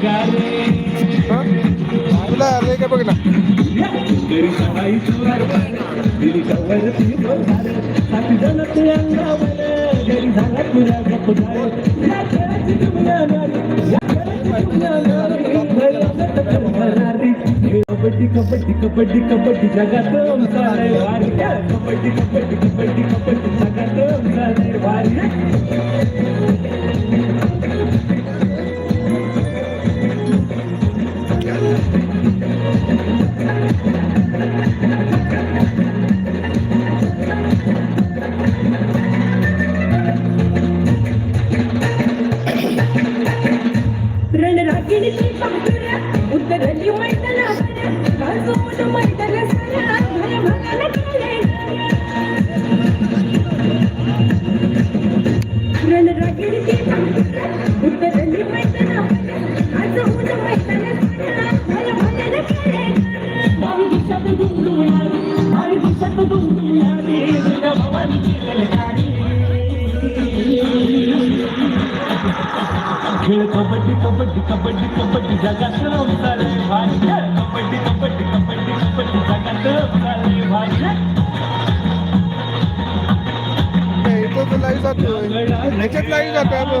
बघ ना कबड्डी कबड्डी कबड्डी कबड्डी जगात कबड्डी कबड्डी कबड्डी कबड्डी जगात I'm कबड्डी कबड्डी कबड्डी जगात रमसाले भाज्य कबड्डी कबड्डी कबड्डी कबड्डी जगत रमसाले भाई ह्याच्यात लाईव्ह जातो